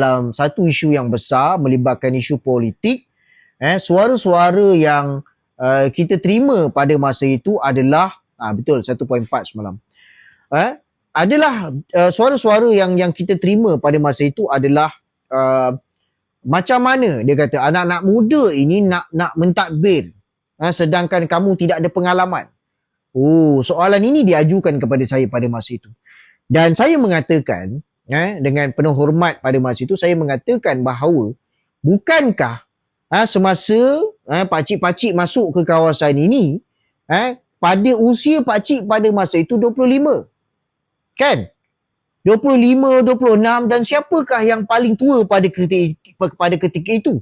dalam satu isu yang besar melibatkan isu politik eh suara-suara yang uh, kita terima pada masa itu adalah ah betul 1.4 semalam. Eh adalah uh, suara-suara yang yang kita terima pada masa itu adalah uh, macam mana dia kata anak-anak muda ini nak nak mentadbir eh, sedangkan kamu tidak ada pengalaman. Oh soalan ini diajukan kepada saya pada masa itu. Dan saya mengatakan eh, dengan penuh hormat pada masa itu saya mengatakan bahawa bukankah eh, semasa eh, pakcik-pakcik masuk ke kawasan ini eh, pada usia pakcik pada masa itu 25 kan? 25, 26 dan siapakah yang paling tua pada ketika, pada ketika itu?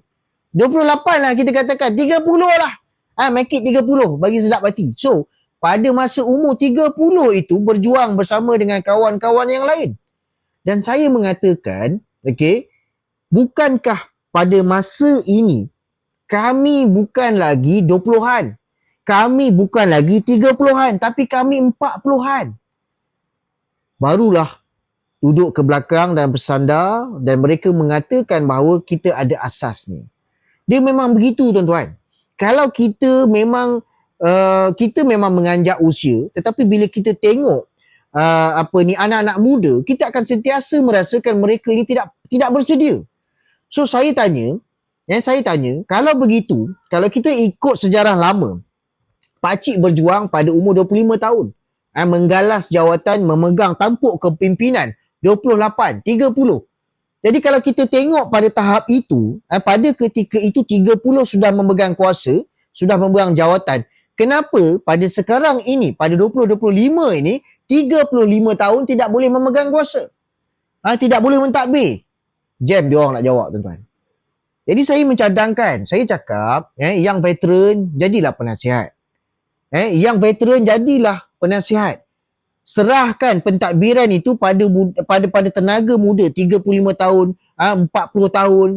28 lah kita katakan 30 lah. Ah make it 30 bagi sedap hati. So pada masa umur 30 itu berjuang bersama dengan kawan-kawan yang lain dan saya mengatakan, okey, bukankah pada masa ini kami bukan lagi 20-an. Kami bukan lagi 30-an, tapi kami 40-an. Barulah duduk ke belakang dan bersandar dan mereka mengatakan bahawa kita ada asas ni. Dia memang begitu tuan-tuan. Kalau kita memang uh, kita memang menganjak usia, tetapi bila kita tengok uh, apa ni anak-anak muda kita akan sentiasa merasakan mereka ini tidak tidak bersedia. So saya tanya yang saya tanya kalau begitu kalau kita ikut sejarah lama pak cik berjuang pada umur 25 tahun eh, menggalas jawatan memegang tampuk kepimpinan 28 30 jadi kalau kita tengok pada tahap itu eh, pada ketika itu 30 sudah memegang kuasa sudah memegang jawatan kenapa pada sekarang ini pada 2025 ini 35 tahun tidak boleh memegang kuasa. Ha, tidak boleh mentadbir. Jam dia orang nak jawab tuan-tuan. Jadi saya mencadangkan, saya cakap eh, yang veteran jadilah penasihat. Eh, yang veteran jadilah penasihat. Serahkan pentadbiran itu pada pada pada tenaga muda 35 tahun, ha, 40 tahun.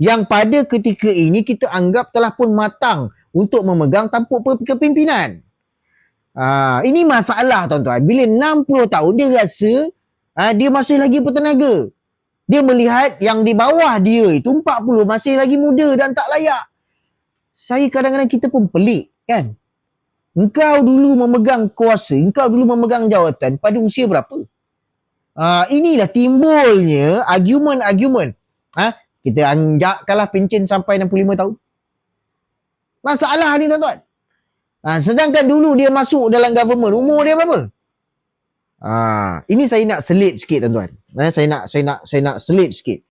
Yang pada ketika ini kita anggap telah pun matang untuk memegang tampuk kepimpinan. Ha, ini masalah tuan-tuan. Bila 60 tahun dia rasa ha, dia masih lagi bertenaga. Dia melihat yang di bawah dia itu 40 masih lagi muda dan tak layak. Saya kadang-kadang kita pun pelik kan. Engkau dulu memegang kuasa, engkau dulu memegang jawatan pada usia berapa? Ha, inilah timbulnya argument-argument. Ha, kita anjakkanlah pencen sampai 65 tahun. Masalah ni tuan-tuan. Ha, sedangkan dulu dia masuk dalam government, umur dia berapa? Ha, ini saya nak selit sikit tuan-tuan. Eh, saya nak saya nak saya nak selit sikit.